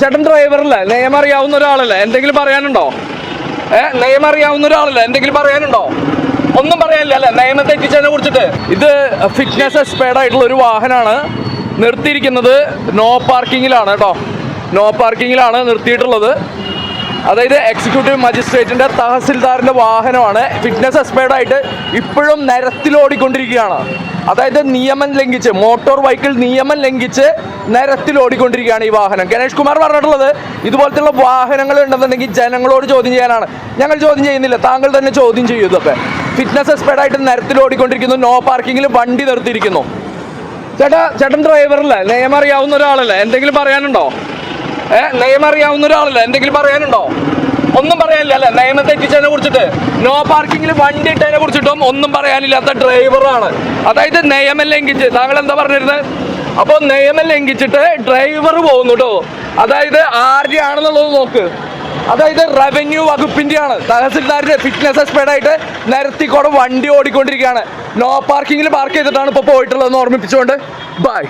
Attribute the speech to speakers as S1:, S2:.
S1: ചേട്ടൻ ഡ്രൈവറല്ലേ നെയ്മ അറിയാവുന്ന ഒരാളല്ലേ? എന്തെങ്കിലും പറയാനുണ്ടോ? ഏ നെയ്മ അറിയാവുന്ന ഒരാളല്ലേ? എന്തെങ്കിലും പറയാനുണ്ടോ? ഒന്നും പറയാനില്ല അല്ലേ? നെയ്മ തെറ്റിച്ചതിനെ കുറിച്ചിട്ട്. ഇത് ഫിറ്റ്നസ് എക്സ്പേർഡ് ആയിട്ടുള്ള ഒരു വാഹനമാണ് നിർത്തിയിരിക്കുന്നത്. നോ പാർക്കിങ്ങിലാണ് കേട്ടോ. നോ പാർക്കിങ്ങിലാണ് നിർത്തിയിട്ടുള്ളത്. അതായത് എക്സിക്യൂട്ടീവ് മജിസ്ട്രേറ്റിന്റെ തഹസിൽദാറിന്റെ വാഹനമാണ്. ഫിറ്റ്നസ് എക്സ്പേർഡ് ആയിട്ട് ഇപ്പോഴും നിരത്തിലോടിക്കൊണ്ടിരിക്കുകയാണ് അതായത് നിയമം ലംഘിച്ച് മോട്ടോർ വെഹിക്കിൾ നിയമം ലംഘിച്ച് നിരത്തിൽ ഓടിക്കൊണ്ടിരിക്കുകയാണ് ഈ വാഹനം. ഗണേഷ് കുമാർ പറഞ്ഞിട്ടുള്ളത് ഇതുപോലത്തുള്ള വാഹനങ്ങൾ ഉണ്ടെന്നുണ്ടെങ്കിൽ ജനങ്ങളോട് ചോദ്യം ചെയ്യാനാണ്. ഞങ്ങൾ ചോദ്യം ചെയ്യുന്നില്ല താങ്കൾ തന്നെ ചോദ്യം ചെയ്യൂ ഇതൊക്കെ. ഫിറ്റ്നസ് എക്സ്പേർഡ് ആയിട്ട് നിരത്തിൽ ഓടിക്കൊണ്ടിരിക്കുന്നു നോ പാർക്കിംഗിൽ വണ്ടി നിർത്തിയിരിക്കുന്നു. ചേട്ടാ ചേട്ടൻ ഡ്രൈവറല്ലേ നിയമം അറിയാവുന്ന ഒരാളല്ലേ? എന്തെങ്കിലും പറയാനുണ്ടോ? നിയമം അറിയാവുന്ന ഒരാളല്ല. എന്തെങ്കിലും പറയാനുണ്ടോ? ഒന്നും പറയാനില്ല അല്ലെ? നിയമം തെറ്റിച്ചതിനെ കുറിച്ചിട്ട്. നോ പാർക്കിങ്ങിൽ വണ്ടി ഇട്ടതിനെ കുറിച്ചിട്ടും ഒന്നും പറയാനില്ലാത്ത ഡ്രൈവറാണ് അതായത് നിയമം ലംഘിച്ച്. താങ്കൾ എന്താ പറഞ്ഞിരുന്നത് അപ്പോൾ നിയമം ലംഘിച്ചിട്ട് ഡ്രൈവർ പോകുന്നു കേട്ടോ അതായത് ആരുടെ ആണെന്നുള്ളത് നോക്ക്. അതായത് റവന്യൂ വകുപ്പിന്റെയാണ്. തഹസിൽദാരിന്റെ ഫിറ്റ്നസ് എക്സ്പേർഡ് ആയിട്ട് നിരത്തിക്കൂടെ വണ്ടി ഓടിക്കൊണ്ടിരിക്കുകയാണ്. നോ പാർക്കിങ്ങിൽ പാർക്ക് ചെയ്തിട്ടാണ് ഇപ്പോൾ പോയിട്ടുള്ളതെന്ന് ഓർമ്മിപ്പിച്ചുകൊണ്ട്. ബൈ